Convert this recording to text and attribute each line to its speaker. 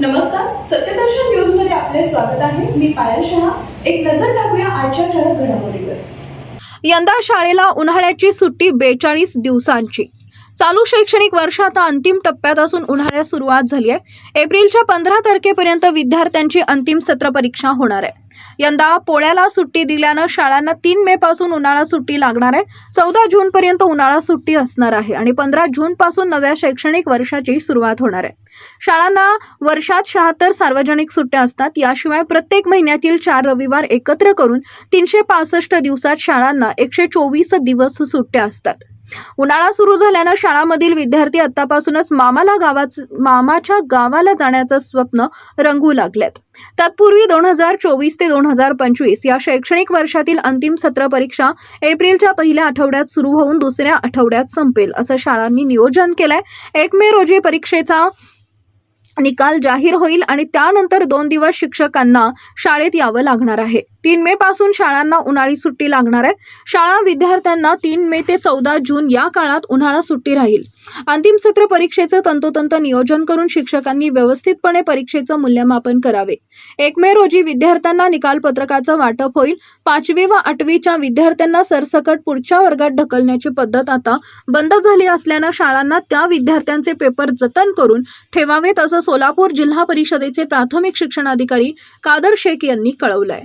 Speaker 1: नमस्कार सत्यदर्शन न्यूजमध्ये आपले स्वागत आहे. मी पायल शहा. एक नजर टाकूया आजच्या ठळक घडामोडीवर.
Speaker 2: यंदा शाळेला उन्हाळ्याची सुट्टी बेचाळीस दिवसांची. चालू शैक्षणिक वर्ष आता अंतिम टप्प्यात असून उन्हाळ्यास सुरुवात झाली आहे. एप्रिलच्या पंधरा तारखेपर्यंत विद्यार्थ्यांची अंतिम सत्र परीक्षा होणार आहे. यंदा पोळ्याला सुट्टी दिल्यानं शाळांना तीन मे पासून उन्हाळा सुट्टी लागणार आहे. चौदा जून पर्यंत उन्हाळा सुट्टी असणार आहे आणि पंधरा जून पासून नव्या शैक्षणिक वर्षाची सुरुवात होणार आहे. शाळांना वर्षात शहात्तर सार्वजनिक सुट्ट्या असतात. याशिवाय प्रत्येक महिन्यातील चार रविवार एकत्र करून तीनशे पासष्ट दिवसात शाळांना एकशे चोवीस दिवस सुट्ट्या असतात. उन्हाळा सुरू झाल्यानं शाळामधील विद्यार्थी आतापासूनच मामाला गावाच मामाच्या गावाला जाण्याचं स्वप्न रंगू लागलेत. तत्पूर्वी दोन हजार चोवीस ते दोन हजार पंचवीस या शैक्षणिक वर्षातील अंतिम सत्र परीक्षा एप्रिलच्या पहिल्या आठवड्यात सुरू होऊन दुसऱ्या आठवड्यात संपेल असं शाळांनी नियोजन केलंय. एक मे रोजी परीक्षेचा निकाल जाहीर होईल आणि त्यानंतर दोन दिवस शिक्षकांना शाळेत यावं लागणार आहे. तीन मे पासून शाळांना उन्हाळी सुट्टी लागणार आहे. शाळा विद्यार्थ्यांना तीन मे ते चौदा जून या काळात उन्हाळा सुट्टी राहील. अंतिम सत्र परीक्षेचं तंतोतंत नियोजन करून शिक्षकांनी व्यवस्थितपणे परीक्षेचं मूल्यमापन करावे. एक मे रोजी विद्यार्थ्यांना निकालपत्रकाचं वाटप होईल. पाचवी व आठवीच्या विद्यार्थ्यांना सरसकट पुढच्या वर्गात ढकलण्याची पद्धत आता बंद झाली असल्यानं शाळांना त्या विद्यार्थ्यांचे पेपर जतन करून ठेवावेत असं सोलापूर जिल्हा परिषदेचे प्राथमिक शिक्षणाधिकारी कादर शेख यांनी कळवलंय.